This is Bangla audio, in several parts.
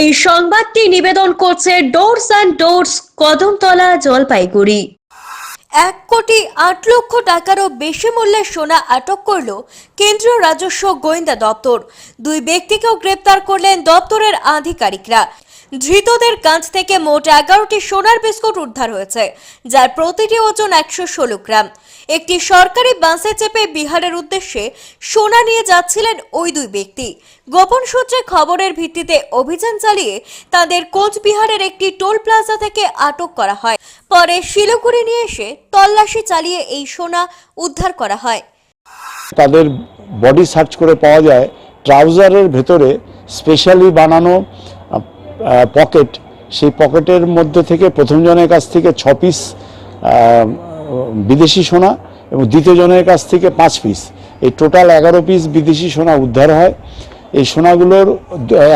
এই সংবাদটি নিবেদন করছে doors and doors Kadamtala, Jalpaiguri. এক কোটি আট লক্ষ টাকারও বেশি মূল্যের সোনা আটক করল কেন্দ্রীয় রাজস্ব গোয়েন্দা দপ্তর। দুই ব্যক্তিকেও গ্রেপ্তার করলেন দপ্তরের আধিকারিকরা। ধৃতদের কাছ থেকে মোট এগারোটি সোনার বিস্কুট উদ্ধার হয়েছে, যার প্রতিটি ওজন একশো ষোলো গ্রাম। একটি সরকারি বাসে চেপে বিহারের উদ্দেশ্যে সোনা নিয়ে যাচ্ছিলেন ওই দুই ব্যক্তি। গোপন সূত্রে খবরের ভিত্তিতে অভিযান চালিয়ে তাদের কোচবিহারের একটি টোল প্লাজা থেকে আটক করা হয়। পরে শিলিগুড়ি নিয়ে এসে তল্লাশি চালিয়ে এই সোনা উদ্ধার করা হয়। তাদের বডি সার্চ করে পাওয়া যায় ট্রাউজারের ভেতরে স্পেশালি বানানো পকেট সেই পকেটের মধ্যে থেকে প্রথম জনের কাছ থেকে ছ পিস বিদেশি সোনা এবং দ্বিতীয় জনের কাছ থেকে পাঁচ পিস এই টোটাল এগারো পিস বিদেশি সোনা উদ্ধার হয়। এই সোনাগুলোর,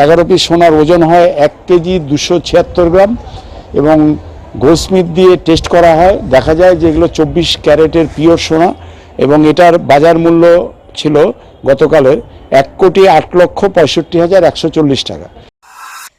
এগারো পিস সোনার ওজন হয় এক কেজি দুশো ছিয়াত্তর গ্রাম এবং গোলস্মিথ দিয়ে টেস্ট করা হয়। দেখা যায় যে এগুলো চব্বিশ ক্যারেটের পিওর সোনা এবং এটার বাজার মূল্য ছিল গতকালের এক কোটি আট লক্ষ পঁয়ষট্টি হাজার একশো চল্লিশ টাকা।